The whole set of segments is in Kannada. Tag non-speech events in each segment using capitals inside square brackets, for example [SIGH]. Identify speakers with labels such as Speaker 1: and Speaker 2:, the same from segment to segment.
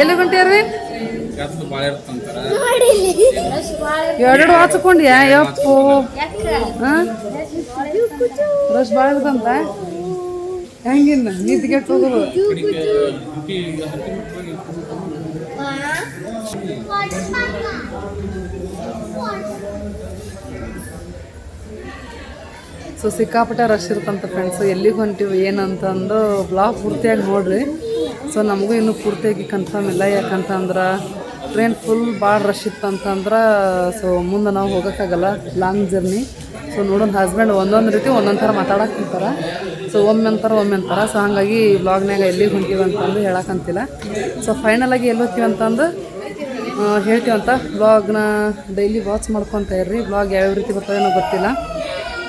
Speaker 1: ಎಲ್ಲಿ
Speaker 2: ಇರ್ತಂತಾರ
Speaker 1: ಎರಡು ಹಚ್ಕೊಂಡ್ಯಾ ಯಪ್ಪು. ರಶ್ ಭಾಳ ಇರ್ತಂತ? ಹೆಂಗಿನ್ನ ನಿಂತ್ಗೆಟ್ ಹೋಗೋದು. ಸೊ ಸಿಕ್ಕಾಪಟ್ಟೆ ರಶ್ ಇರ್ತಂತ ಫ್ರೆಂಡ್ಸ್ ಎಲ್ಲಿಗೆ ಹೊಂಟಿವಿ, ಏನಂತಂದು ಬ್ಲಾಕ್ ಪೂರ್ತಿಯಾಗಿ ನೋಡ್ರಿ. ಸೊ ನಮಗೂ ಇನ್ನೂ ಪೂರ್ತಿಯಾಗಿ ಕನ್ಫರ್ಮ್ ಇಲ್ಲ. ಯಾಕಂತಂದ್ರೆ ಟ್ರೈನ್ ಫುಲ್ ಭಾಳ ರಶ್ ಇತ್ತಂತಂದ್ರೆ ಸೊ ಮುಂದೆ ನಾವು ಹೋಗೋಕ್ಕಾಗಲ್ಲ ಲಾಂಗ್ ಜರ್ನಿ ಸೊ ನೋಡೋಣ ಹಸ್ಬೆಂಡ್ ಒಂದೊಂದು ರೀತಿ ಒಂದೊಂದು ಥರ ಮಾತಾಡಕ್ತಿರ್ತಾರೆ ಸೊ ಒಮ್ಮೆ ಅಂತಾರೆ ಒಮ್ಮೆ ಅಂತಾರೆ. ಸೊ ಹಾಗಾಗಿ ಬ್ಲಾಗ್ನಾಗ ಎಲ್ಲಿ ಅಂತಂದು ಹೇಳಕ್ಕಂತಿಲ್ಲ ಸೊ ಫೈನಲಾಗಿ ಎಲ್ಲಿ ಹೋಗ್ತೀವಿ ಅಂತಂದು ಹೇಳ್ತೀವಂತ ಬ್ಲಾಗ್ನ ಡೈಲಿ ವಾಚ್ ಮಾಡ್ಕೊತ ಇರ್ರಿ. ಬ್ಲಾಗ್ ಯಾವ್ಯಾವ ರೀತಿ ಬರ್ತದೇನೋ ಗೊತ್ತಿಲ್ಲ.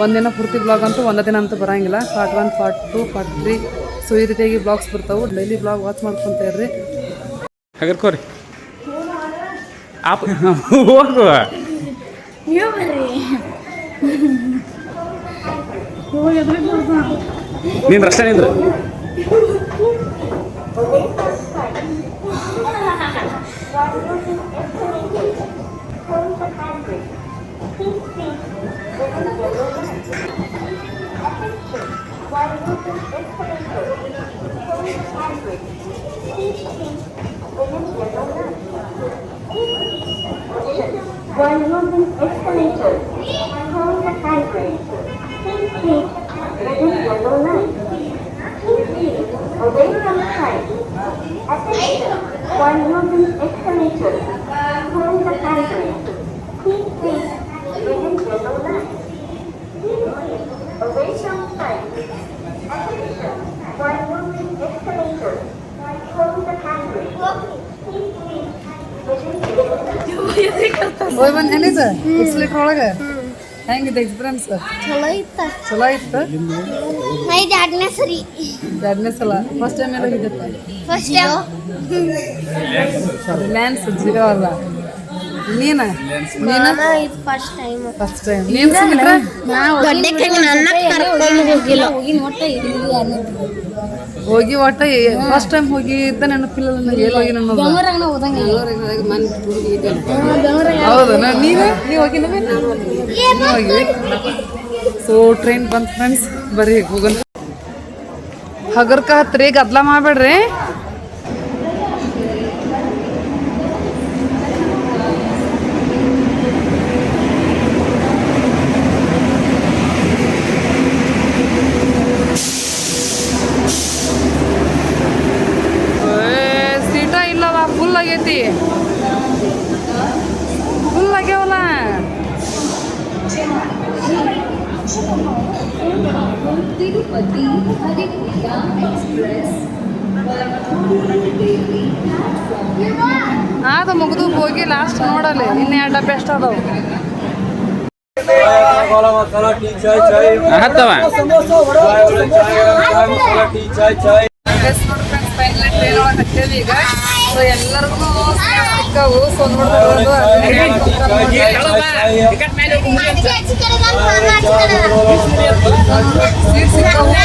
Speaker 1: ಒಂದಿನ ಪೂರ್ತಿ ಬ್ಲಾಗ್ ಅಂತೂ ಒಂದೇ ದಿನ ಅಂತೂ ಬರೋಂಗಿಲ್ಲ. Part one part two part three so ಈ ರೀತಿಯಾಗಿ ಬ್ಲಾಗ್ಸ್ ಬರ್ತಾವೆ. ಡೈಲಿ ಬ್ಲಾಗ್ ವಾಚ್ ಮಾಡ್ಕೊಂತ ಇರ್ರಿ.
Speaker 2: ಹಗರ್ಕೋರಿ ಆಪ್ [LAUGHS] ಹೋಗುವ. ನೀನು ರಷ್ಟ ನಿಂದ್ರು
Speaker 3: While
Speaker 1: moving ಎಕ್ಸ್ಲೇಟರ್ ಒಳಗೆ? ಹೆಂಗಿದೆ ಎಕ್ಸ್ಪೀರಿಯನ್ಸ್
Speaker 4: ಚಲೋ ಇತ್ತ.
Speaker 1: ಚಲೋ ಇತ್ತ?
Speaker 4: ಐದು ಎರಡನೇ ಸರಿ.
Speaker 1: ಎರಡನೇ ಸಲ. ಫಸ್ಟ್ ಟೈಮ್ ಎಲ್ಲ ಹೋಗಿದ್ದೆ.
Speaker 4: ಫಸ್ಟ್
Speaker 1: ರಿಲಯನ್ಸ್ ಜಿಯೋ ಅಲ್ಲ. ನೀನ? ನೀನ?
Speaker 4: ಇದು ಫಸ್ಟ್ ಟೈಮ್
Speaker 1: ಫಸ್ಟ್ ಟೈಮ್ ನೀನು ಸುಮಿತ್ರ?
Speaker 4: ದೊಡ್ಡ ನನ್ನ ಕರ್ಕೊಂಡು ಹೋಗಿಲ್ಲ. ಹೋಗಿ ನೋಟ
Speaker 1: ಹೋಗಿ ಒಟ್ಟ ಫಸ್ಟ್ ಟೈಮ್ ಹೋಗಿದ್ದ ನೆನಪಿಲ್ಲ ನನಗೆ ಎಲ್ಲಿ ಹೋಗಿ ನನ್ನ
Speaker 4: ನಾವು
Speaker 1: ಹೌದಾ ನೀವು? ಹೋಗಿ ನೀವು? ಹೋಗಿ. ಸೊ ಟ್ರೈನ್ ಬಂತು ಫ್ರೆಂಡ್ಸ್ ಬರ್ರಿ ಹೋಗೋಣ. ಹಗರ್ಕ ಹತ್ರಿ ಗದ್ಲ ಮಾಡಬೇಡ್ರಿ ಸೀಟ ಇಲ್ಲವ ಫುಲ್ ಆಗೈತಿ ಫುಲ್ ಆಗ್ಯಾವಲ್ಲ ಆದ ಮುಗಿದು ಹೋಗಿ ಲಾಸ್ಟ್ ನೋಡಲಿ. ಇನ್ನು ಎರಡು ಬೆಸ್ಟ್ ಅದಾವ. ಈಗ. ಸೊ ಎಲ್ಲರಿಗೂ ಸಿಕ್ಕವು ಸೊ ನೋಡ್ಬೋದು ಸೀಟ್ ಸಿಕ್ಕವು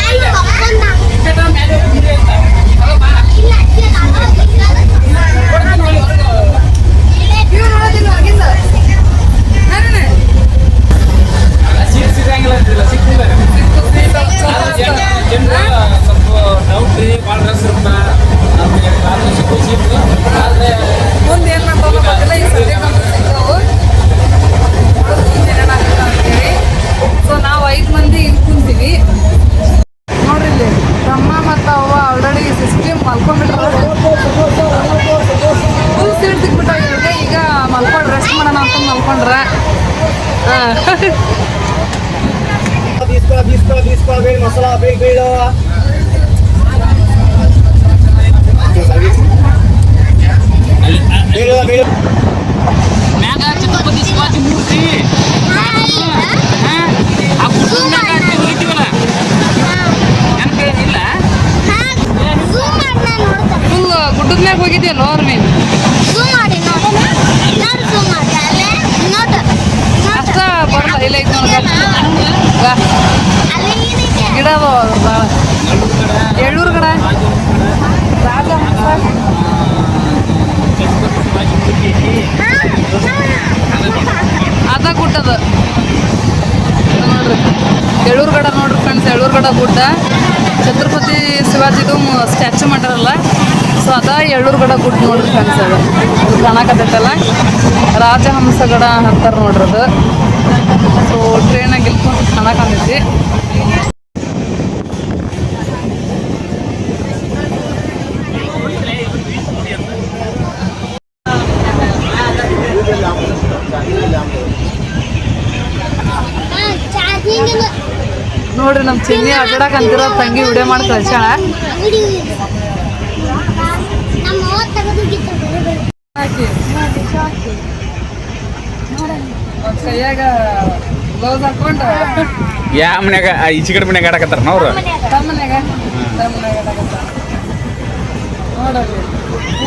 Speaker 1: Wala. ಅದ ಗುಡ್ ನೋಡ್ರಿ ಫ್ರೆಂಡ್ಸ್ ಅದು. ಕಾಣಕತ್ತೈತಲ್ಲ ರಾಜಹಂಸಗಡ ಅಂತಾರೆ ನೋಡ್ರಿ ಅದು. ಸೊ ಟ್ರೈನಾಗ ಇಲ್ಕೊಂಡು ಕಾಣಕತ್ತೈತಿ ನೋಡ್ರಿ ನಮ್ಮ ಚೆನ್ನಿ ಅಡ್ಡಾಡಕ್ ಅಂತಿರೋ ತಂಗಿ ವಿಡಿಯೋ ಮಾಡಿ ಕಳ್ಸ್ಯಾಳ
Speaker 4: ನಮ್ಮ ಅವ್ವ ತೆಗೆದೋಗಿತ್ತು ಬರೋಬರಿ
Speaker 1: ಹಾಕಿ. ಕೈಯಾಗ ಗ್ಲೌಸ್ ಹಾಕೊಂಡು
Speaker 2: ಯಾ ಮನ್ಯಾಗ ಈಚೆ ಕಡೆ ಮನ್ಯಾಗ ಆಡಕತ್ತಾರ ಅವ್ರು?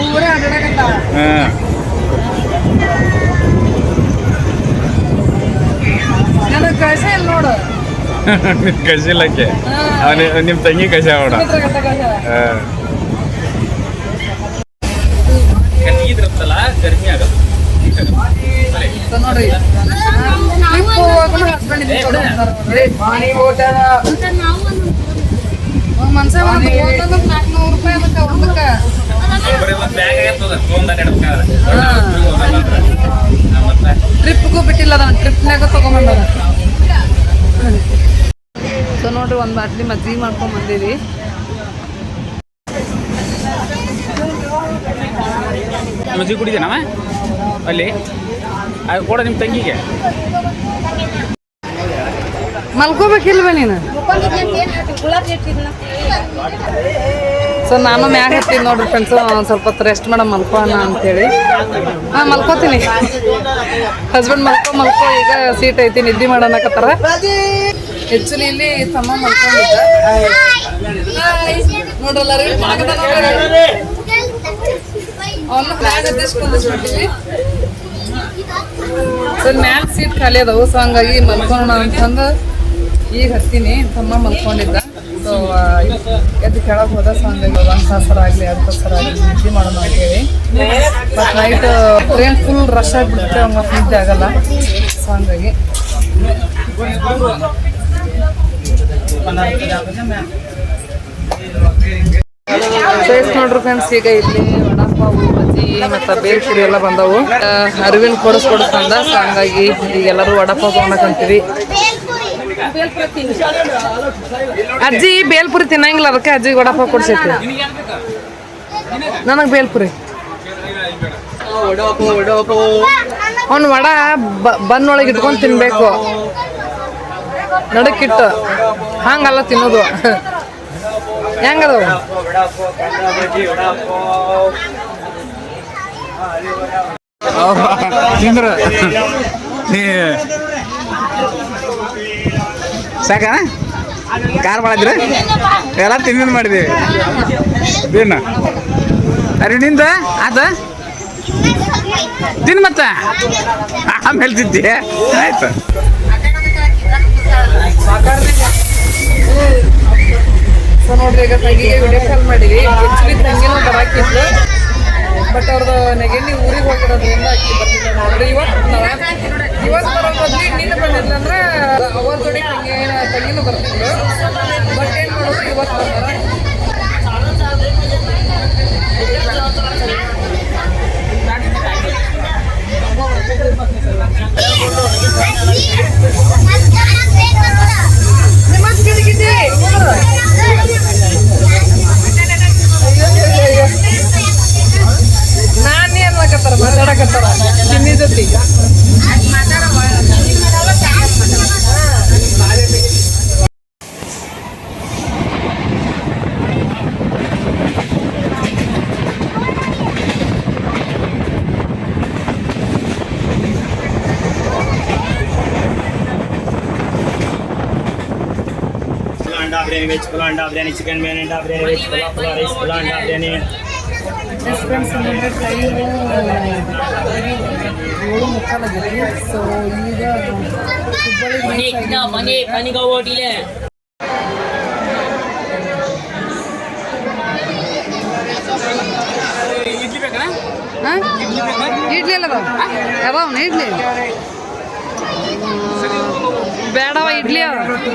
Speaker 1: ಊರೇ ಅಡ್ಡಾಡಕತ್ತಾಳ
Speaker 2: ಹಾಂ.
Speaker 1: ನನಗೆ ಕಳ್ಸ ಇಲ್ಲ ನೋಡು. [LAUGHS]
Speaker 2: ಕಳ್ಸಿಲ್ಲಕ್ಕೆ ಅವನಿ ನಿಮ್ಮ ತಂಗಿ ಕಳ್ಸ ಅವಡ
Speaker 1: ನೋಡ್ರಿ. ಮನ್ಸ ನಾಲ್ಕುನೂರು ರೂಪಾಯಿ ಅದಕ್ಕೆ ಒಂದಕ್ಕೆ. ಟ್ರಿಪ್ಗೂ ಬಿಟ್ಟಿಲ್ಲ ಅದನ್ನ ಟ್ರಿಪ್ನಾಗ ತೊಗೊಂಬಂದದ. ಸೊ ನೋಡ್ರಿ ಒಂದು ಬಾಟ್ಲಿ ಮಜ್ಜಿಗೆ ಮಾಡ್ಕೊಂಡ್ ಬಂದೀವಿ.
Speaker 2: ಮಜ್ಜಿಗೆ ಕುಡಿದೇನವ? ಅಲ್ಲಿ? ಅದು ಕೊಡ ನಿಮ್ಮ ತಂಗಿಗೆ.
Speaker 1: ಮಲ್ಕೋಬೇಕಿಲ್ವ ನೀನು? ಸೊ ನಾನು ಮ್ಯಾಗ ಹತ್ತೀನಿ ನೋಡ್ರಿ ಫ್ರೆಂಡ್ಸು ಒಂದು ಸ್ವಲ್ಪ ಹೊತ್ತು ರೆಸ್ಟ್ ಮಾಡೋ ಮಲ್ಕೋಣ ಅಂತೇಳಿ. ಹಾಂ ಮಲ್ಕೋತೀನಿ. ಹಸ್ಬೆಂಡ್ ಮಲ್ಕೋ ಮಲ್ಕೋ ಈಗ ಸೀಟ್ ಐತಿ ನಿದ್ದೆ ಮಾಡೋಣಕತ್ತಾರ ಆ್ಯಕ್ಚುಲಿ ಇಲ್ಲಿ ತಮ್ಮ ಮಲ್ಕೊಂಡಿದ್ದ. ನೋಡ್ರಲ್ಲ ರೀ ಅವನ್ನ ಮ್ಯಾಗ ಸೊ ಮ್ಯಾಲ್ ಸೀಟ್ ಖಾಲಿ ಅದಾವು ಸೊ ಹಂಗಾಗಿ ಮಲ್ಕೋಣ ಅಂತಂದು ಈಗ ಹತ್ತೀನಿ. ತಮ್ಮ ಮಲ್ಕೊಂಡಿದ್ದ. ಸೊ ಎದ್ದು ಕೆಳಗೆ ಹೋದ ಸೊ ಹಂಗಾಗಿ ಒಂದು ತಾಸರ ಆಗಲಿ ಎರಡು ತಾಸರ ಆಗಲಿ, ನಿದ್ದೆ ಮಾಡೋಣ ಅಂತೇಳಿ but night train full rush ಆಗಿಬಿಡುತ್ತೆ ಅವ್ನ ನಿದ್ದೆ ಆಗಲ್ಲ. ಸೊ ಹಂಗಾಗಿ. ನೋಡ್ರಿ ಫ್ರೆಂಡ್ಸ್ ಈಗ ಇಲ್ಲಿ ವಡಾಪಾವು ಮತ್ತು ಬೇಲ್ಪುರಿ ಎಲ್ಲ ಬಂದವು. ಆ, ಅರವಿಂದ್ ಕೊಡಿಸ್ ಕೊಡಿಸ್ ಅಂದ ಸೊ ಹಂಗಾಗಿ ಈಗ ಎಲ್ಲರೂ ವಡಪಾವ್ ಅಜ್ಜಿ ಬೇಲ್ಪುರಿ ತಿನ್ನಂಗಿಲ್ಲ ಅದಕ್ಕೆ ಅಜ್ಜಿ ವಡಾಪಾವ್ ಕೊಡ್ಸೈತಿ ನನಗೆ ಬೇಲ್ಪುರಿ. ಅವ್ನು ವಡ ಬನ್ನೊಳಗೆ ಇಟ್ಕೊಂಡು ತಿನ್ಬೇಕು. ನಡಕ್ಕಿಟ್ಟು ಹಂಗಲ್ಲ ತಿನ್ನೋದು. [LAUGHS] ಹೆಂಗದವು?
Speaker 2: ತಿಂದ್ರ. ಸಾಕ? ಕಾರ್ ಮಾಡಿದ್ರ ಎಲ್ಲ ತಿಂದಿನ ಮಾಡಿದೀವಿ ಏನು ಅರಿ, ನಿಂದ? ಆತ? ತಿನ್ ಮತ್ತ. ಆಮೇಲೆ ತಿಂತಿ ಆಯ್ತು.
Speaker 1: ನೋಡ್ರಿ, ಈಗ ತಂಗಿಗೆ ವಿಡಿಯೋ ಕಾಲ್ ಮಾಡಿವಿ ಆಕ್ಚುಲಿ ತಂಗಿನೂ ಬರಾಕಿತ್ತು ಬಟ್ ಅವ್ರದ್ದು ನೆಗೆಂಡಿ ಊರಿಗೆ ಹೋಗಿರೋದ್ರಿಂದ ಅಕ್ಕಿ ಬರ್ತಿಲ್ಲ ನೋಡ್ರಿ ಇವತ್ತು ಇವತ್ತು ಬರೋ ಬದ್ಲಿ ನೀನು ಬಂದಿಲ್ಲ ಅಂದ್ರೆ ಅವರ ಜೋಡಿ ತಂಗಿ, ತಂಗಿನೂ ಬರ್ತಿದ್ರು ಬಟ್ ಏನು ಮಾಡೋದು ಇವತ್ತು ಬರ್ತಾರೆ ನಿಮ್ಮ ನಾನು ಅನ್ಲಕತ್ತಾರ, ಮಾತಾಡಕತ್ತಾರ. ತಿನ್ನಿದ್ದೀಗ ಅಂಡಾ
Speaker 5: ಬಿರಿಯಾನಿ ವೆಜ್ ಪುಲಾ ಅಂಡಾ ಬಿರಿಯಾನಿ ಚಿಕನ್ ಬಿರಿಯಾನಿ ಅಂಡಾ ಬಿರಿಯಾನಿ ವೆಜ್ ಪುಲಾ ಪುಲಾ ರೈಸ್ ಪುಲಾ ಅಂಡಾ ಬಿರಿಯಾನಿ. Biryani.
Speaker 1: ಫ್ರೆಂಡ್ಸ್ ನಮಗೆ ಟೈಮು ಏಳು ಮುಕ್ಕಾಲಾಗೈತಿ ಸೊ ಈಗ ಹುಬ್ಬಳ್ಳಿಗೆ reach ಆಗಿದ್ದೀವಿ. ಹಾ? ಇಡ್ಲಿ ಎಲ್ಲ ಅದಾವ ಅದಾವನ ಇಡ್ಲಿ ಬೇಡವ ಇಡ್ಲಿ ಅವ ಅಷ್ಟ್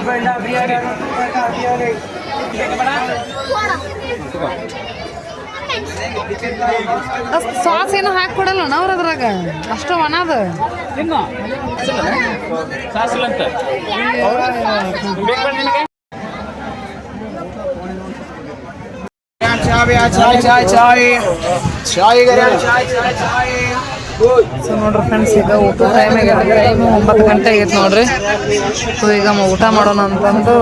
Speaker 1: ಸಾಸ್ ಏನು ಹಾಕಿ ಕೊಡಲ್ಲ ಅವ್ರ ಅದ್ರಾಗ? ಅಷ್ಟು ಒಣ ಅದ. ಸೊ ನೋಡ್ರಿ ಫ್ರೆಂಡ್ಸ್ ಈಗ ಊಟ ಟೈಮ್ ಟೈಮು ಒಂಬತ್ತು ಗಂಟೆ ಆಗೈತೆ ನೋಡ್ರಿ. ಸೊ ಈಗ ಊಟ ಮಾಡೋಣ ಅಂತಂದು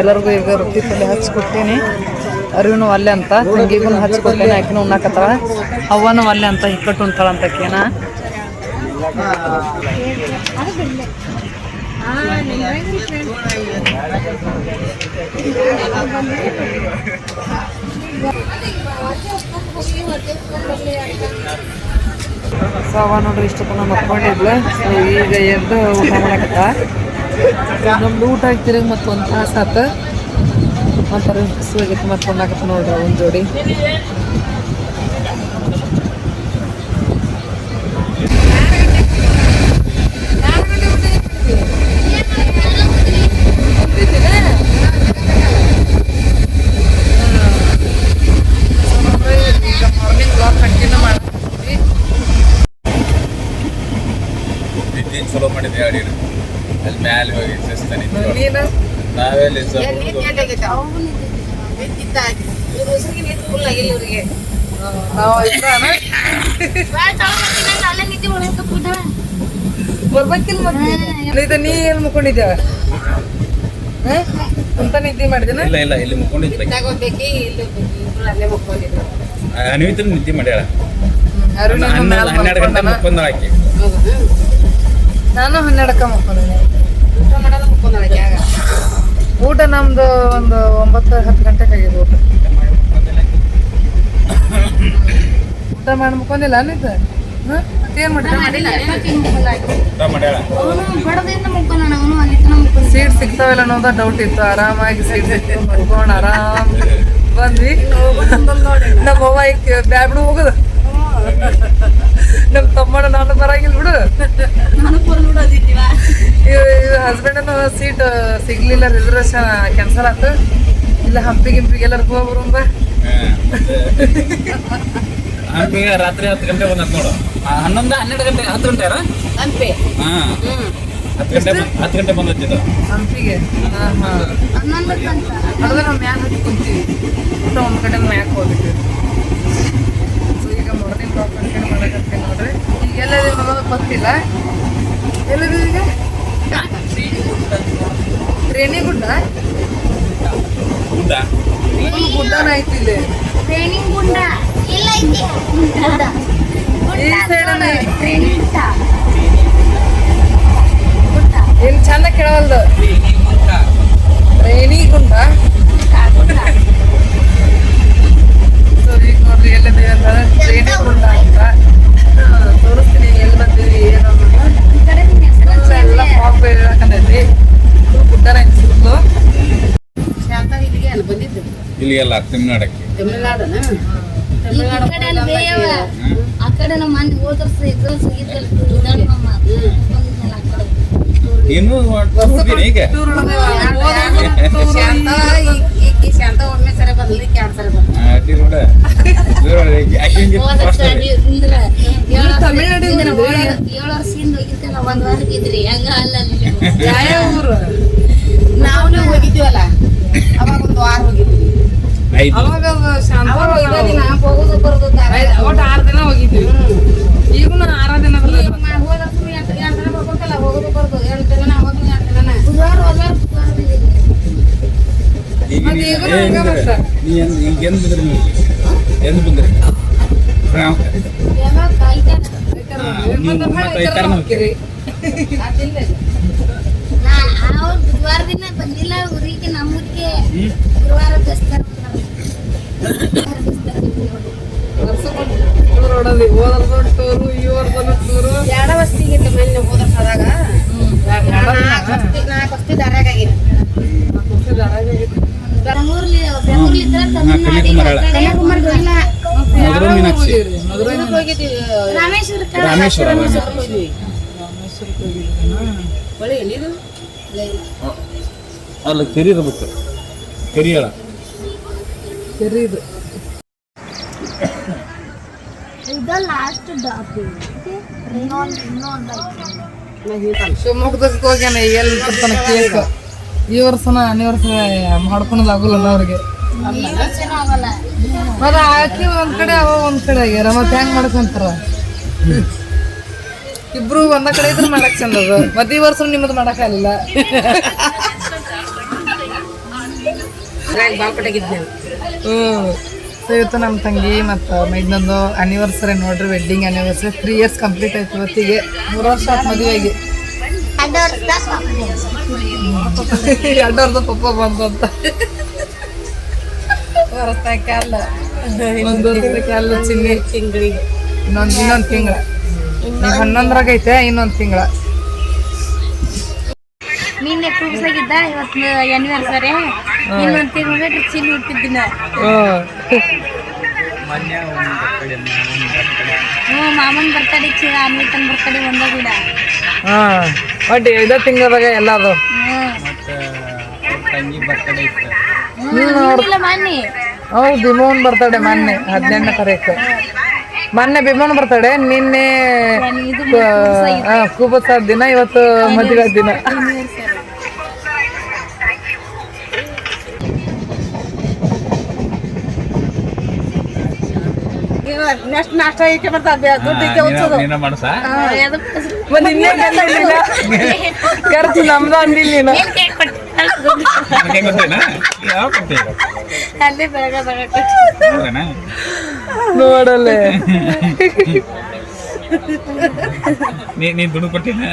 Speaker 1: ಎಲ್ಲರಿಗೂ ಈಗ ರೊಟ್ಟಿ ಪಲ್ಯ ಹಚ್ಕೊಟ್ಟೀನಿ ಅರಿವಿನೂ ಅಲ್ಲೇ ಅಂತ ತಂಗಿಗೂ ಹಚ್ಕೊತೇನೆ, ಆಕಿನೂ ಉಣ್ಣಾಕತ್ತಾಳ. ಅವ್ವನೂ ಅಲ್ಲೇ ಅಂತ, ಇಕ್ಕಟ್ಟು ಉಣ್ತಾಳಂತ ಕೇನ ಸೊ ಅವ ನೋಡ್ರಿ ಇಷ್ಟು ತನ ಮಕ್ಕೊಂಡಿದ್ಲು ಸೊ, ಈಗ ಎದ್ದು ಊಟ ಮಾಡಕತ್ತ. ನಮ್ದು ಊಟ ಆಗ್ತಿರಂಗ ಮತ್ತೆ ಒಂದು ತಾಸು ಆತ. ಮತ್ತೆ ಹಸುವಾಗೈತಿ ಮತ್ತೆ ಕೊಂಡಾಕತ್ತ ನೋಡ್ರಿ ಒಂದು ಜೋಡಿ. ಬರ್ಬೇಕಿಲ್ಲ ನೀ ಎಲ್ಲಿ ಮುಕ್ಕೊಂಡಿದ್ಯಾವ ಅಂತ ನಿದ್ದೆ ಮಾಡಿದಿನ
Speaker 2: ಇಲ್ಲ ಇಲ್ಲ ನಿದ್ದೆ ಮಾಡ್ಯಾಳ. ಹನ್ನೆರಡು ಗಂಟೆ. ಮುಕ್ಕೊಂಡ ಆಕಿ
Speaker 1: ನಾನು ಹನ್ನೆರಡಕ್ಕ ಮುಕ್ಕೊಂಡಿನಿ. ಊಟ ನಮ್ದು ಒಂದು ಒಂಬತ್ತು ಹತ್ತು ಗಂಟೆಗೆ ಆಗಿದೆ ಊಟ. ಊಟ ಮಾಡಿ ಮುಕ್ಕೊಂಡಿಲ್ಲ ಏನು ಸೀಟ್ ಸಿಗ್ತಾವಲ್ಲ ಅನ್ನೋದ ಡೌಟ್ ಇತ್ತು. ಆರಾಮಾಗಿ ಸೀಟ್ ಸಿಗ್ತಾವ ಮಲ್ಕೊಂಡು ಆರಾಮ್ ಬಂದ್ವಿ. ನಮ್ಮ ಅವ್ವ ಈಗ ಬ್ಯಾಬ್ಡು ಹೋಗುದು. ನಮ್ಮ ತಮ್ಮನ ನಾನು ಬರಂಗಿಲ್ಲ ಬಿಡು. ಹಸ್ಬೆಂಡನು ಸೀಟ್ ಸಿಗ್ಲಿಲ್ಲ ರಿಸರ್ವೇಶನ್ ಕ್ಯಾನ್ಸಲ್ ಆಯ್ತು ಇಲ್ಲ ಹಂಪಿ ಗಿಂಪಿಗೆ ಎಲ್ಲರೂ ಹೋಗ್ಬರುಂಬ
Speaker 2: ಹಂಪಿ ರಾತ್ರಿ ಹತ್ತು ಗಂಟೆ ಬಂದತ್ ನೋಡು. ಹನ್ನೊಂದು ಹನ್ನೆರಡು ಗಂಟೆ ಹತ್ತು ಗಂಟೆ ಹಂಪಿ. ಹತ್ತು ಗಂಟೆ ಬಂದ್- ಹತ್ತು ಗಂಟೆ ಬಂದತ್ತಿದ್ದು
Speaker 1: ಹಂಪಿಗೆ. ಹನ್ನೊಂದು ನಾವು ಮ್ಯಾಗ ಹತ್ತಿ ಕುಂತೀವಿ ಊಟ ಒಂದು ಕಡೆ ಮ್ಯಾಗ ಹೋಗ್ಬಿಟ್ಟು ಸೊ ಈಗ ನೋಡ್ರಿ ಈಗ ಗೊತ್ತಿಲ್ಲ ಎಲ್ಲದಿವಿ ಈಗ ರೇಣಿಗುಡ್ಡ
Speaker 2: ಊಟ
Speaker 1: ಫುಲ್ ಗುಡ್ಡನ ಐತಿ ಇಲ್ಲಿ
Speaker 4: ಟ್ರೈನಿಂಗ್ ಗುಡ್ಡ ಇಲ್ಲ ಐತಿ ಗುಡ್ಡ
Speaker 1: ಈ ಸೈಡ್
Speaker 4: ಟ್ರೈನಿಂಗ್ ಗುಂಡ.
Speaker 1: ಇಲ್ಲಿ ಚಂದ ಕೇಳವಲ್ದು ರೇಣಿಗುಂಡ ಸೊ ನೋಡ್ರಿ ಅಂತ ತೋರಿಸ್ತೀನಿ ಎಲ್ಲಿ ಬಂದಿವಿ ಏನು ಅನ್ನೋದು ಬೇರೆ ಎಲ್ಲ ಫಾಗ್ ಬೇಕಂದೈತಿ ಫುಲ್ ಗುಡ್ಡನ ಅನ್ಸಿತ್ತು
Speaker 2: ಇಲ್ಲಿಗೆಲ್ಲ ತಮಿಳ್ನಾಡಕ್ಕೆ.
Speaker 4: ಈ ಕಡೆ ಅಲ್ಲಿ ಬೇಯವ. ಆ ಕಡೆ ನಮ್ಮ ಮನೆ ಹೋದ್ರ ಇದ್ರ ಸಿಗಿದ್ದಲ್ಲ ಇದ್ದಾಳ್ ಮಮ್ಮ. ಬಂದಿದ್ನಲ್ಲ ಆ ಕಡೆ.
Speaker 2: ಇನ್ನು ಹೋಗ್ತೀನಿ ಈಗ. ಶಾಂತ ಒಮ್ಮೆ
Speaker 4: ಹೋದ ವರ್ಷ ನೀವು ಇಂದ್ರ ಏಳು ವರ್ಷದಿಂದ ಹೋಗಿದ್ದಲ್ಲ ಒಂದ್ ವಾರ ಇದ್ರಿ ಹಂಗ ಅಲ್ಲ
Speaker 6: ನಾವು ಹೋಗಿದ್ದೀವಲ್ಲ ಅವಾಗ ಒಂದು ವಾರ ಹೋಗಿದ್ವಿ.
Speaker 1: ಅವಾಗ ಶಾಂತ
Speaker 6: ಹೋಗುದು. ಬರೋದು
Speaker 1: ಒಟ್ಟು ಆರು ದಿನ ಹೋಗಿದ್ವಿ. ಈಗೂ ಆರ ದಿನ
Speaker 6: ಹೋದ
Speaker 2: ಈಗ ನೀ-
Speaker 1: ಈಗೂ
Speaker 2: ಎಂದ್ ಬಂದ್ರಿ ನೀವು? ಎಂದ್ ಬಂದ್ರಿ?
Speaker 4: ಅವ್ರು ಬುಧವಾರ ದಿನ ಬಂದಿಲ್ಲ ಊರಿಗೆ
Speaker 2: ನಮ್ಮೂರಿಗೆ?
Speaker 4: ಗುರುವಾರ ಬೆಸ್ತಾರ
Speaker 1: ಟೂರ್ ಹೊಡೋದು ಹೋದ್ರ ಟೂರು ಈ ಟೂರು
Speaker 6: ನಾಲ್ಕು ನಾಲ್ಕು ದಾರ್ಯಾಗ
Speaker 2: ಅಲ್ಲ. ಕೆರಿ ಇರ್ಬೇಕು ಕೆರಿ ಹೇಳ
Speaker 1: ಕೆರಿ ಇದು
Speaker 4: ಲಾಸ್ಟ್ ಡಾಪ್ ಇನ್ನೊಂದು ಇನ್ನೊಂದು
Speaker 1: ಶಿವಮೊಗ್ಗದಕ್ಕೆ ಹೋಗ್ಯಾನ ಎಲ್ಲಿ ಕೇಕ್ ಈ ವರ್ಷನ ಅನಿವರ್ಸರಿ ಮಾಡ್ಕೊಳೋದು ಆಗೋಲ್ಲ ಅವ್ರಿಗೆ. ಮತ್ತೆ ಆಕಿ ಒಂದ್ ಕಡೆ ಅವ ಒಂದ್ ಕಡೆ ಆಗ್ಯಾರ. ಮತ್ತೆ ಹೆಂಗ್ ಮಾಡ್ಕೊಂತಾರ? ಇಬ್ರು ಒಂದ ಕಡೆ ಇದ್ರೆ ಮಾಡಕ್ ಚಂದ ಅದು. ಮತ್ತೆ ಈ ವರ್ಷ ನಿಮ್ಮದು ಮಾಡಕ್ ಆಗಲಿಲ್ಲ. [LAUGHS] ಹ್ಮ್. ಸೊ ಇವತ್ತು ನಮ್ಮ ತಂಗಿ ಮತ್ತು ಮೈದ್ನೊಂದು ಆ್ಯನಿವರ್ಸರಿ ನೋಡ್ರಿ wedding anniversary three years complete ಆಯ್ತು ಇವತ್ತಿಗೆ. ಮೂರು ವರ್ಷ ಆಯ್ತು ಮದುವೆಗೆ [LAUGHS] ಎರಡು ವರ್ಷ ಪಪ್ಪ ಬಂತು ಅಂತ. ಅಲ್ಲ ಒಂದು ವರ್ಷಕ್ಕೆ ಅಲ್ಲ ಚಿನ್ನಿ.
Speaker 6: ತಿಂಗಳಿಗೆ
Speaker 1: ಇನ್ನೊಂದು ಇನ್ನೊಂದು ತಿಂಗಳ. ಹನ್ನೊಂದ್ರಾಗ ಐತೆ, ಇನ್ನೊಂದು ತಿಂಗಳ.
Speaker 4: ನಿನ್ನೆ ಕೂಸಾಗಿದ್ದ ಇವತ್ತು ಆನಿವರ್ಸರಿ ಮಾಮನ್ ಬರ್ತಡೇ ಚೀಲ ಅನ್ವಿತನ್ ಬರ್ತಡೇ ಒಂದ ಕೂಡ.
Speaker 1: ಹಾಂ. ಬಟ್ ಇದೇ ತಿಂಗಳದಾಗ ಎಲ್ಲ ಅದು
Speaker 4: ಇಲ್ಲ ಮೊನ್ನೆ.
Speaker 1: ಹೌದು ಭೀಮೋನ್ ಬರ್ತಡೆ ಮೊನ್ನೆ ಹದಿನೆಂಟನೇ ತಾರೀಕು. ಮೊನ್ನೆ ಭೀಮೋನ್ ಬರ್ತಡೆ ನಿನ್ನೆ ಕೂಬಸ ದಿನ ಇವತ್ತು ಮದುವೆ ದಿನ.
Speaker 6: ನೆಕ್ಸ್ಟ್ ನಾಷ್ಟ ಈಕೆ
Speaker 2: ನೀನ
Speaker 1: ಅಂದಿಲ್ಲ ಖರ್ಚು [LAUGHS] ನಮ್ದು ಅಂದಿಲ್ಲ ನೀನು. ನೋಡಲ್ಲೇ.
Speaker 2: ನೀ ನೀ ದುಡ್ಡು ಕೊಟ್ಟಿನ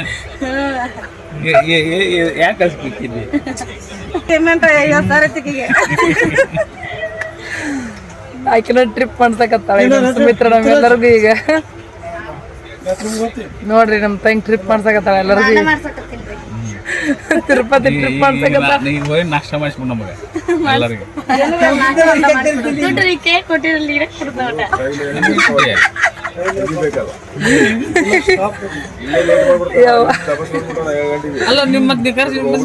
Speaker 2: ಯಾಕೆ ಕಳ್ಸ್ಬೇಕಿದ್ದಿ
Speaker 6: ಪೇಮೆಂಟ್ ಐವತ್ತು ಸಾವಿರ ತಿಕ್ಕಿಗೆ. [LAUGHS]
Speaker 1: ಆಕಿನ ಟ್ರಿಪ್ ಮಾಡ್ಸಕತ್ತಾಳ ನಮ್ಮ ಸುಮಿತ್ರ ನಮ್ಮೆಲ್ಲರಿಗೂ ಈಗ. ನೋಡ್ರಿ ನಮ್ ತಂಗಿ ಟ್ರಿಪ್ ಮಾಡ್ಸಕತ್ತಾಳ ಎಲ್ಲರಿಗೂ ತಿರುಪತಿ ಟ್ರಿಪ್ ಮಾಡ್ಸಕತ್ತಾಳ
Speaker 2: ನಾಷ್ಟ ಮಾಡಿಸ್ಬಿಡು ನಮಗೆ ಎಲ್ಲರಿಗೂ.
Speaker 4: ಕೇಕ್ ಕೊಟ್ಟಿರಲಿ
Speaker 2: ಅಲ್ಲ ನಿಮ್ಮ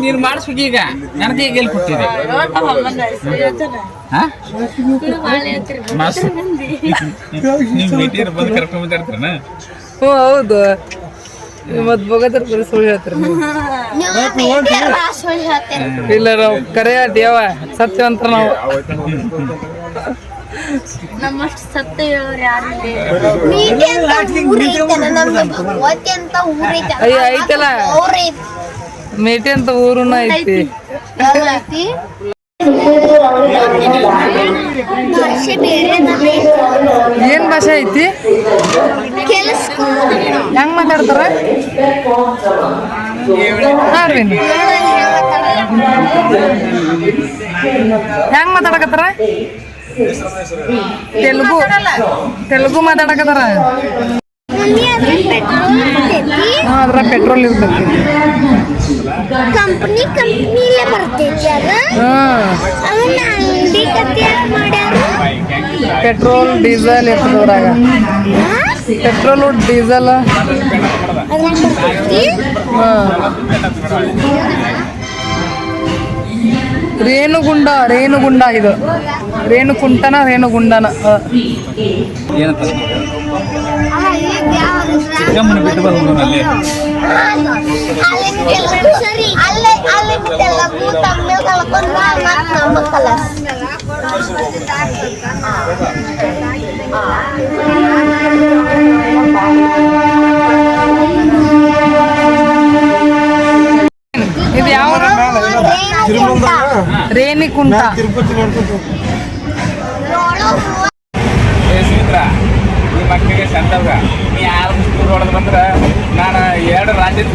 Speaker 2: ನೀರು ಮಾಡಿಸ್ಬೇಕು ಈಗ. ನನಗೆ ಈಗ ಎಲ್ಲಿ ಕೊಟ್ಟಿರಿ ಹಾ? ಮಾಸ್ಟರ್ ನೀವು ಮೀಟಿಯರ್ ಬಂದು ಕರ್ಕೊಂಡ್ ಬಂದಿರ್ತಾರನ
Speaker 1: ಹ್ಞೂ ಹೌದು. ಮತ್ ಬೋಗದ್ರ ಬರೀ ಸುಳ್ಳು ಹೇಳ್ತೀರಿ ಇಲ್ಲ ನಾವು ಕರೆ ದೇವ ಸತ್ಯವಂತರ ನಾವು.
Speaker 4: ನಮ್ಮಷ್ಟು ಸತ್ಯ ಹೇಳೋರು ಯಾರು ಭಗವತಿ ಅಂತ ಊರೈತೆ.
Speaker 1: ಅಯ್ಯ ಐತಲ್ಲ? ಮೇಟಿ ಅಂತ ಊರುನ ಐತಿ. ಏನ್ ಭಾಷೆ ಐತಿ?
Speaker 4: ಕೆಲಸ
Speaker 1: ಹೆಂಗ್ ಮಾತಾಡ್ತಾರ? ಅರವಿಂದ್. ಹೆಂಗ್ ಮಾತಾಡಕತ್ತಾರ? ತೆಲುಗು ತೆಲುಗು ಮಾತಾಡಕತ್ತಾರ? ಹಾ, ಅದ್ರ ಪೆಟ್ರೋಲ್ ಇರ್ತೈತಿ.
Speaker 4: ಕಂಪ್ನಿ ಕಂಪ್ನಿಲೇ ಬರ್ತೈತಿ
Speaker 1: ಪೆಟ್ರೋಲ್ ಡೀಸೆಲ್ ಇರ್ತದ ಪೆಟ್ರೋಲ್ ಪೆಟ್ರೋಲು ಡೀಸೆಲ್
Speaker 4: ಬರ್ತೈತಿ.
Speaker 1: ರೇಣುಗುಂಡ ರೇಣುಗುಂಡ ಇದು. ರೇಣುಕುಂಟನ ರೇಣುಗುಂಡನ.
Speaker 2: ಏನಂತ? ಚಿಕ್ಕಮ್ಮನ ಬಿಟ್ಟು ಬಂದು ಅಲ್ಲಿ.
Speaker 1: ಇದು ಯಾವ
Speaker 2: ಸುಮಿತ್ರ ಈ ಮಕ್ಕಳಿಗೆ ನೀ ಯಾರು ಸ್ಕೂಲ್ ಹೊಡೆದು ಬಂದ್ರ ನಾನು ಎರಡು ರಾಜ್ಯದ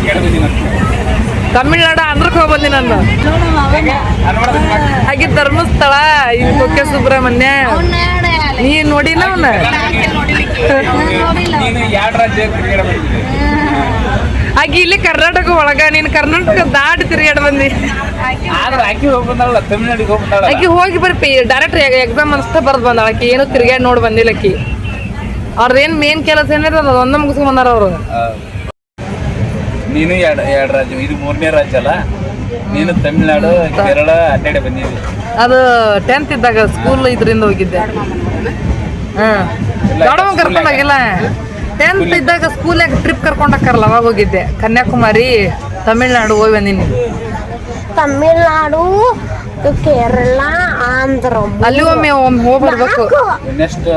Speaker 1: ತಮಿಳ್ನಾಡು ಆಂಧ್ರಕ್ಕೆ ಹೋಗಿ ಬಂದಿ ನಾನು. ಹಾಗೆ? ಧರ್ಮಸ್ಥಳ ಈ ಕುಕ್ಕೆ ಸುಬ್ರಹ್ಮಣ್ಯ ನೀ ನೋಡಿಲ್ಲ ಅವನ್ನ [LAUGHS]
Speaker 2: ನೀನು ಎರಡು ರಾಜ್ಯ
Speaker 1: ಹಾಗೆ ಇಲ್ಲಿ ಕರ್ನಾಟಕ ಒಳಗ ನೀನು ಕರ್ನಾಟಕ ದಾಟಿ ತಿರ್ ಬಂದಿ.
Speaker 2: ಆಕಿ ಹೋಗಿ ಬರ್ಪಿ
Speaker 1: ಆಕಿ ಡೈರೆಕ್ಟ್ ಎಕ್ಸಾಮ್ ಅನ್ಸ್ತಾ ಬರ್ದು ಬಂದಾಳ ಆಕಿ ಏನು ತಿರ್ಗ್ಯಾಡ್ ನೋಡಿ ಬಂದಿಲ್ಲ ಆಕಿ. ಏನ್ ಮೇನ್ ಕೆಲಸ ಏನಿದೆ ಅದು ಒಂದೇ ಮುಗಿಸ್ಕೊಂಡ್ ಬಂದಾರ ಅವರು.
Speaker 2: ನೀನು ಎರಡು ಎರಡು ರಾಜ್ಯ ಇದು ಮೂರನೇ ರಾಜ್ಯ ಅಲ್ಲ? ನೀನು ತಮಿಳ್ನಾಡು ಕೇರಳ ಅಡ್ಡಾಡಿ ಬಂದಿದ್ದೆ.
Speaker 7: ಅದು ಟೆಂತ್ ಇದ್ದಾಗ ಸ್ಕೂಲ್ ಇದರಿಂದ ಹೋಗಿದ್ದೆ. ಹ್ಮ್. ಕರ್ಕೊಂಡೋಗಿಲ್ಲ ಟೆಂತ್ ಇದ್ದಾಗ ಸ್ಕೂಲಾಗ ಟ್ರಿಪ್ ಕರ್ಕೊಂಡಕ್ಕಾರಲ್ಲ ಅವಾಗ ಹೋಗಿದ್ದೆ. ಕನ್ಯಾಕುಮಾರಿ ತಮಿಳ್ನಾಡು ಹೋಗಿ ಬಂದಿನಿ.
Speaker 3: ತಮಿಳ್ನಾಡು ಕೇರಳ ಆಂಧ್ರ
Speaker 7: ಅಲ್ಲಿ ಒಮ್ಮೆ ಒಮ್ಮೆ ಹೋಗಿ ಬರ್ಬೇಕು.
Speaker 2: ನೆಕ್ಸ್ಟ್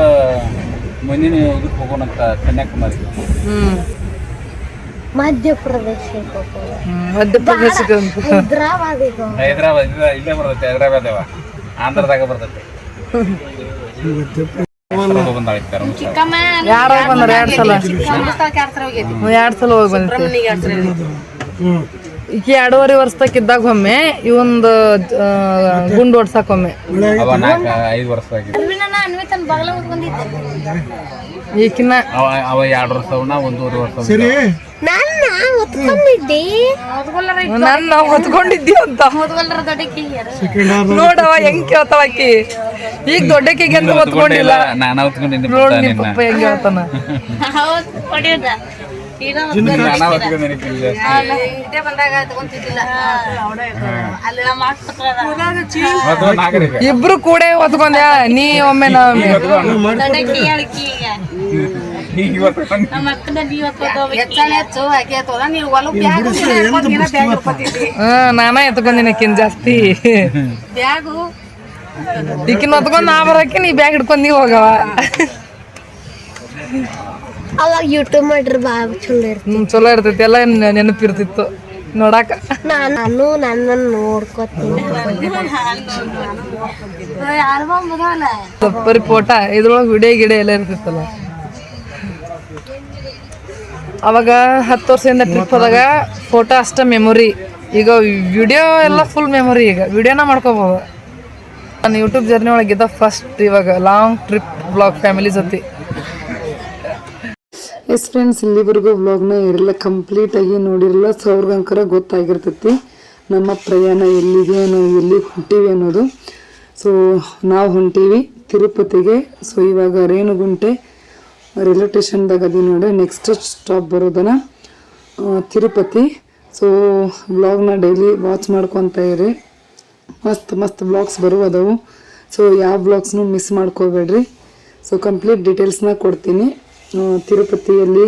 Speaker 2: ಮುಂದಿನ ಇದಕ್ಕೆ ಹೋಗೋಣ ಅಂತ ಕನ್ಯಾಕುಮಾರಿ.
Speaker 7: ಹ್ಮ್.
Speaker 3: ಮಧ್ಯಪ್ರದೇಶಕ್ಕೆ ಹೋಗೋಣ.
Speaker 7: ಹ್ಮ್, ಮಧ್ಯಪ್ರದೇಶಕ್ಕೆ ಹೈದರಾಬಾದ್
Speaker 3: ಹೈದ್ರಾಬಾದಿಗೆ
Speaker 2: ಹೈದ್ರಾಬಾದ್ ಇಲ್ಲ ಇಲ್ಲೇ ಬರ್ತೈತೆ ಹೈದ್ರಾಬಾದ್ ಆಂಧ್ರದಾಗ ಬರ್ತೈತೆ. [LAUGHS]
Speaker 7: ಯಾರು ಬಂದಾರ ಎರಡ್ ಸಲ?
Speaker 6: ಎರಡು ಸಲ
Speaker 7: ಹೋಗಿ
Speaker 6: ಬಂದ
Speaker 7: ಈಗ ಎರಡೂವರೆ ವರ್ಷದಾಗ ಇದ್ದಾಗ ಒಮ್ಮೆ ಇವಂದು ಗುಂಡು ಓಡ್ಸಕ್ ಒಮ್ಮೆ
Speaker 2: ಈಕಿನ ನಾಲ್ಕು ಐದು ವರ್ಷ ಆಗಿದೆ
Speaker 4: ಅನ್ವಿನ ಅನ್ವಿತನ್ ಬಗಲ ಬಂದಿದ್ದೆ.
Speaker 7: ಈಕಿನ್ನ
Speaker 2: ಅವ ಅವ ಎರಡು ವರ್ಷ ಅವನ ಒಂದೂವರೆ ವರ್ಷ ಅವ್ನ.
Speaker 3: ನನ್ನ ಹೊತ್ಕೊಂಡಿದ್ದೆ.
Speaker 7: ನನ್ನ ಹೊತ್ಕೊಂಡಿದ್ದೀವಿ ಅಂತ ನೋಡವ ಹೆಂಗ್ ಕೇಳ್ತಾವ ಆಕಿ? ಈಗ ದೊಡ್ಡಕ್ಕಿಗೆ ಅಂತ ಒತ್ಕೊಂಡಿಲ್ಲ
Speaker 2: ನಾನು
Speaker 7: ನೋಡ್ ನಿಮ್ ಪಪ್ಪ ಹೆಂಗ್ ಹೇಳ್ತಾನ. ಇಬ್ರು ಕೂಡ ಹೊತ್ಕೊಂಡ್ಯಾ? ನೀ ಒಮ್ಮೆ ನಾ ಒಮ್ಮೆ.
Speaker 4: ದೊಡ್ಡಕ್ಕೆ ಹೇಳಕ್ಕೆ ಈಗ.
Speaker 2: ಈಗ ಇವತ್ತು
Speaker 4: ನಮ್ಮ ಅಕ್ಕನ ನೀವ್ ಹೊತ್ಕೊಂಡ್
Speaker 6: ಹೆಚ್ಚಾನೆ ಹೆಚ್ಚು ಆಕೆ ಆತದ ನೀವು ಹೊಲಕ್ಕೆ ಬ್ಯಾಗ್ ಬ್ಯಾಗ್ ಹಿಡ್ಕೊತಿದ್ದಿ
Speaker 7: ಹ್ಮ್ ನಾನ ಎತ್ಕೊಂಡಿನ ಕಿನ್ ಜಾಸ್ತಿ.
Speaker 6: ಬ್ಯಾಗು
Speaker 7: ಈಕಿನ ಹೊತ್ಕೊಂಡ್ ನಾ ಬರಕ್ಕೆ ನೀ ಬ್ಯಾಗ್ ಹಿಡ್ಕೊಂಡ್ ನೀ ಹೋಗವ.
Speaker 3: ಅವಾಗ ಯೂಟ್ಯೂಬ್ ಮಾಡ್ರಿ ಬಾಳ ಚಲೋ ಇರ್ತಿ.
Speaker 7: ಹ್ಮ್ ಚಲೋ ಇರ್ತೈತಿ. ಎಲ್ಲ ನೆನಪಿರ್ತಿತ್ತು. ನೋಡಾಕ.
Speaker 3: ನಾನು ನನ್ನನ್ನು ನೋಡ್ಕೋತೀನಿ.
Speaker 7: ಬರೀ ಫೋಟ ಇದ್ರೊಳಗೆ ವಿಡಿಯೋ ಗಿಡ ಎಲ್ಲ ಇರ್ತಿತ್ತಲ್ಲ. ಅವಾಗ ಹತ್ತು ವರ್ಷದಿಂದ ಟ್ರಿಪ್ ಹೋದಾಗ ಫೋಟೋ ಅಷ್ಟ ಮೆಮೊರಿ ಈಗ ವಿಡಿಯೋ ಎಲ್ಲ ಫುಲ್ ಮೆಮೊರಿ ಈಗ. ವಿಡಿಯೋನ ಮಾಡ್ಕೋಬೋದು. ನಾನು ಯೂಟ್ಯೂಬ್ ಜರ್ನಿ ಒಳಗಿದ್ದ ಫಸ್ಟ್ ಇವಾಗ ಲಾಂಗ್ ಟ್ರಿಪ್ ಬ್ಲಾಗ್ ಫ್ಯಾಮಿಲಿ ಜೊತೆ. ಎಸ್ ಫ್ರೆಂಡ್ಸ್ ಇಲ್ಲಿವರೆಗೂ ವ್ಲಾಗ್ನ ಕಂಪ್ಲೀಟ್ ಕಂಪ್ಲೀಟಾಗಿ ನೋಡಿರಲ್ಲ ಸೊ ಅವ್ರಿಗಂಕರ ಗೊತ್ತಾಗಿರ್ತೈತಿ. ನಮ್ಮ ಪ್ರಯಾಣ ಎಲ್ಲಿದೆ ಅನ್ನೋ, ಎಲ್ಲಿ ಹೊಂಟೀವಿ ಅನ್ನೋದು. ಸೊ ನಾವು ಹೊಂಟೀವಿ ತಿರುಪತಿಗೆ. ಸೊ ಇವಾಗ ರೇಣುಗುಂಟೆ ರೈಲ್ವೆ ಸ್ಟೇಷನ್ದಾಗ ಅದೀವಿ ನೋಡಿ ನೆಕ್ಸ್ಟ್ ಸ್ಟಾಪ್ ಬರೋದನ ತಿರುಪತಿ. ಸೊ ವ್ಲಾಗ್ನ ಡೈಲಿ ವಾಚ್ ಮಾಡ್ಕೊತ ಇರಿ. ಮಸ್ತ್ ಮಸ್ತ್ ಬ್ಲಾಗ್ಸ್ ಬರುವುದವು. ಸೊ ಯಾವ ಬ್ಲಾಗ್ಸ್ನು ಮಿಸ್ ಮಾಡ್ಕೋಬೇಡ್ರಿ. ಸೊ ಕಂಪ್ಲೀಟ್ ಡೀಟೇಲ್ಸ್ನ ಕೊಡ್ತೀನಿ. ತಿರುಪತಿಯಲ್ಲಿ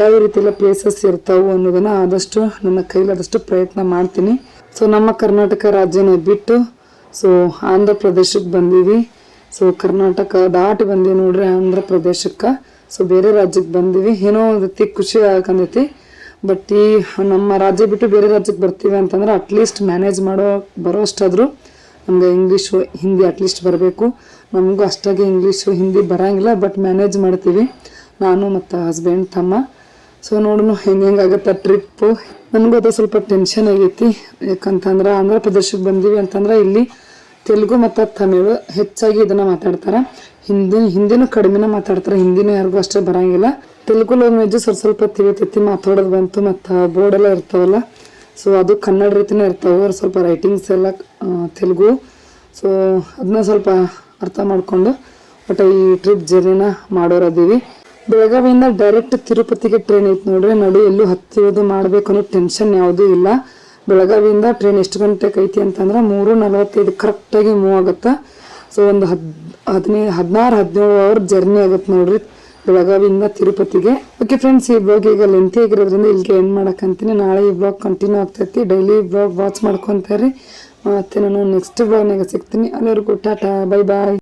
Speaker 7: ಯಾವ ರೀತಿ ಎಲ್ಲ ಪ್ಲೇಸಸ್ ಇರ್ತಾವೆ ಅನ್ನೋದನ್ನು ಆದಷ್ಟು ನನ್ನ ಕೈಲಾದಷ್ಟು ಪ್ರಯತ್ನ ಮಾಡ್ತೀನಿ. ಸೊ ನಮ್ಮ ಕರ್ನಾಟಕ ರಾಜ್ಯನ ಬಿಟ್ಟು ಸೊ ಆಂಧ್ರ ಪ್ರದೇಶಕ್ಕೆ ಬಂದೀವಿ. ಸೊ ಕರ್ನಾಟಕ ದಾಟಿ ಬಂದೀವಿ ನೋಡ್ರಿ ಆಂಧ್ರ ಪ್ರದೇಶಕ್ಕೆ ಸೊ ಬೇರೆ ರಾಜ್ಯಕ್ಕೆ ಬಂದೀವಿ. ಏನೋ ಒಂದು ರೀತಿ ಖುಷಿ ಆಗಂದೈತಿ ಬಟ್ ಈ ನಮ್ಮ ರಾಜ್ಯ ಬಿಟ್ಟು ಬೇರೆ ರಾಜ್ಯಕ್ಕೆ ಬರ್ತೀವಿ ಅಂತಂದ್ರೆ ಅಟ್ಲೀಸ್ಟ್ ಮ್ಯಾನೇಜ್ ಮಾಡೋ, ಬರೋಷ್ಟಾದರೂ ನಮ್ಗೆ ಇಂಗ್ಲೀಷು ಹಿಂದಿ ಅಟ್ಲೀಸ್ಟ್ ಬರಬೇಕು. ನಮಗೂ ಅಷ್ಟಾಗಿ ಇಂಗ್ಲೀಷು ಹಿಂದಿ ಬರೋಂಗಿಲ್ಲ ಬಟ್ ಮ್ಯಾನೇಜ್ ಮಾಡ್ತೀವಿ. ನಾನು ಮತ್ತು ಹಸ್ಬೆಂಡ್ ತಮ್ಮ. ಸೊ ನೋಡೋಣ ಹೆಂಗೆ ಹೆಂಗಾಗತ್ತೆ ಟ್ರಿಪ್ಪು ನನಗೂ ಅದು ಸ್ವಲ್ಪ ಟೆನ್ಷನ್ ಆಗೈತಿ. ಯಾಕಂತಂದ್ರೆ ಆಂಧ್ರ ಪ್ರದೇಶಕ್ಕೆ ಬಂದೀವಿ ಅಂತಂದ್ರೆ ಇಲ್ಲಿ ತೆಲುಗು ಮತ್ತು ತಮಿಳು ಹೆಚ್ಚಾಗಿ ಇದನ್ನು ಮಾತಾಡ್ತಾರೆ. ಹಿಂದಿ, ಹಿಂದಿನೂ ಕಡಿಮೆನೂ ಮಾತಾಡ್ತಾರೆ. ಹಿಂದಿನೂ ಯಾರಿಗೂ ಅಷ್ಟೇ ಬರೋಂಗಿಲ್ಲ. ತೆಲುಗು ಲ್ಯಾಂಗ್ವೇಜು ಸ್ವಲ್ಪ ಸ್ವಲ್ಪ ತಿಳಿತೈತಿ, ಮಾತಾಡೋದು ಬಂತು ಮತ್ತು ಬೋರ್ಡೆಲ್ಲ ಇರ್ತಾವಲ್ಲ ಸೊ ಅದು ಕನ್ನಡ ರೀತಿನೇ ಇರ್ತಾವೆ ಸ್ವಲ್ಪ ರೈಟಿಂಗ್ಸ್ ಎಲ್ಲ ತೆಲುಗು ಸೊ ಅದನ್ನ ಸ್ವಲ್ಪ ಅರ್ಥ ಮಾಡಿಕೊಂಡು ಬಟ್ ಈ ಟ್ರಿಪ್ ಜರ್ನಿನ ಮಾಡೋರದೀವಿ ಬೆಳಗಾವಿಯಿಂದ ಡೈರೆಕ್ಟ್ ತಿರುಪತಿಗೆ ಟ್ರೈನ್ ಐತೆ ನೋಡ್ರಿ. ನಡು ಎಲ್ಲೂ ಹತ್ತಿರೋದು ಮಾಡಬೇಕು ಅನ್ನೋ ಟೆನ್ಷನ್ ಯಾವುದೂ ಇಲ್ಲ. ಬೆಳಗಾವಿಯಿಂದ ಟ್ರೈನ್ ಎಷ್ಟು ಗಂಟೆಗೆ ಐತಿ ಅಂತಂದ್ರೆ ಮೂರು ನಲವತ್ತೈದು ಕರೆಕ್ಟಾಗಿ ಮೂವ್ ಆಗುತ್ತೆ. ಸೊ ಒಂದು ಹದ್ ಹದಿನೈದು ಹದಿನಾರು, ಹದಿನೇಳು ಅವರ್ ಜರ್ನಿ ಆಗುತ್ತೆ ನೋಡ್ರಿ ಬೆಳಗಾವಿಯಿಂದ ತಿರುಪತಿಗೆ. ಓಕೆ ಫ್ರೆಂಡ್ಸ್ ಈ ಬ್ಲಾಗ್ ಈಗ ಲೆಂತಿ ಆಗಿರೋದ್ರಿಂದ ಇಲ್ಲಿಗೆ ಎಂಡ್ ಮಾಡಕ್ಕಂತೀನಿ. ನಾಳೆ ಈ ಬ್ಲಾಗ್ ಕಂಟಿನ್ಯೂ ಆಗ್ತೈತಿ. ಡೈಲಿ ಬ್ಲಾಗ್ ವಾಚ್ ಮಾಡ್ಕೊತಾರೆ. ಮತ್ತು ನಾನು ನೆಕ್ಸ್ಟ್ ಬ್ಲಾಗ್ನಾಗ ಸಿಗ್ತೀನಿ. ಅಲ್ಲಿವರೆಗೂ ಟಾಟಾ ಬೈ ಬಾಯ್